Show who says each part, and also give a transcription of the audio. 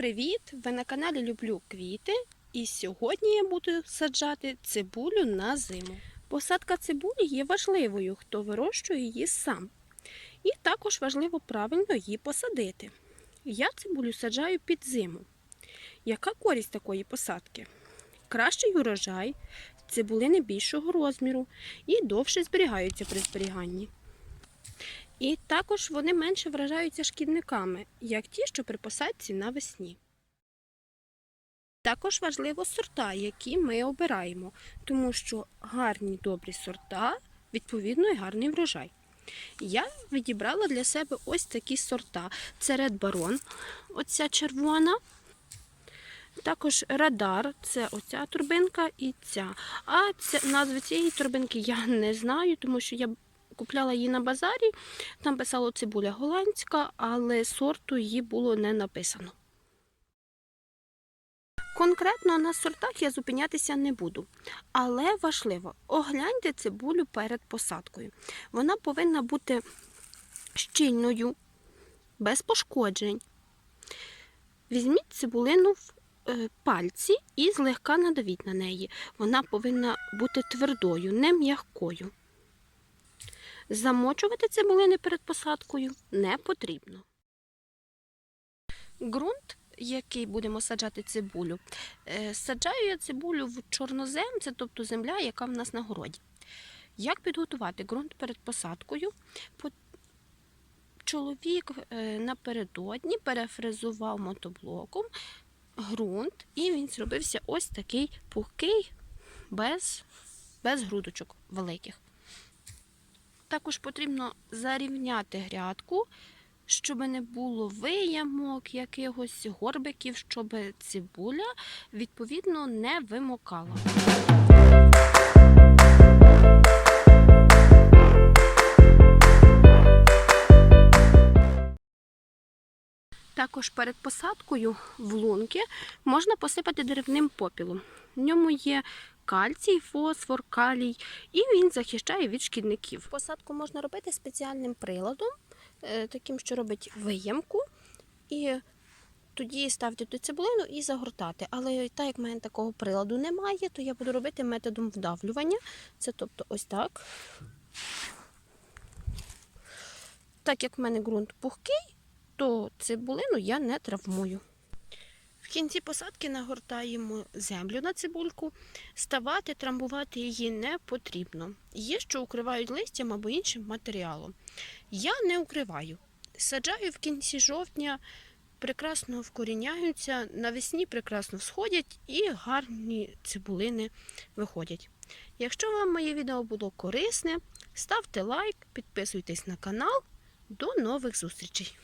Speaker 1: привіт! Ви на каналі Люблю квіти. І сьогодні я буду саджати цибулю на зиму. Посадка цибулі є важливою, хто вирощує її сам. І також важливо правильно її посадити. Я цибулю саджаю під зиму. Яка користь такої посадки? Кращий урожай, цибулини більшого розміру і довше зберігаються при зберіганні. І також вони менше вражаються шкідниками, як ті, що при посадці навесні. Також важливо сорта, які ми обираємо, тому що гарні добрі сорта, відповідно, і гарний врожай. Я відібрала для себе ось такі сорта. Це Red Baron, оця червона. Також радар, це оця турбинка і ця. А це, назви цієї турбинки я не знаю, тому що я купляла її на базарі. Там писало цибуля голландська, але сорту її було не написано. Конкретно на сортах я зупинятися не буду. Але важливо, огляньте цибулю перед посадкою. Вона повинна бути щільною, без пошкоджень. Візьміть цибулину в е, пальці і злегка надавіть на неї. Вона повинна бути твердою, не м'якою. Замочувати цибулини перед посадкою не потрібно. Ґрунт, який будемо саджати цибулю, е, саджаю я цибулю в чорнозем, це тобто земля, яка в нас на городі. Як підготувати ґрунт перед посадкою? Чоловік е, напередодні перефрезував мотоблоком ґрунт, і він зробився ось такий пухкий, без, без грудочок великих. Також потрібно зарівняти грядку, щоб не було виямок, якихось горбиків, щоб цибуля відповідно не вимокала. Також перед посадкою в лунки можна посипати деревним попілом. В ньому є кальцій, фосфор, калій, і він захищає від шкідників. Посадку можна робити спеціальним приладом, е, таким, що робить виямку, і тоді ставити ту цибулину і загортати. Але так як в мене такого приладу немає, то я буду робити методом вдавлювання. Це тобто ось так. Так як в мене ґрунт пухкий, то цибулину я не травмую. В кінці посадки нагортаємо землю на цибульку. Ставати, трамбувати її не потрібно. Є, що укривають листям або іншим матеріалом. Я не укриваю. Саджаю в кінці жовтня, прекрасно вкоріняються, навесні прекрасно всходять і гарні цибулини виходять. Якщо вам моє відео було корисне, ставте лайк, підписуйтесь на канал. До нових зустрічей!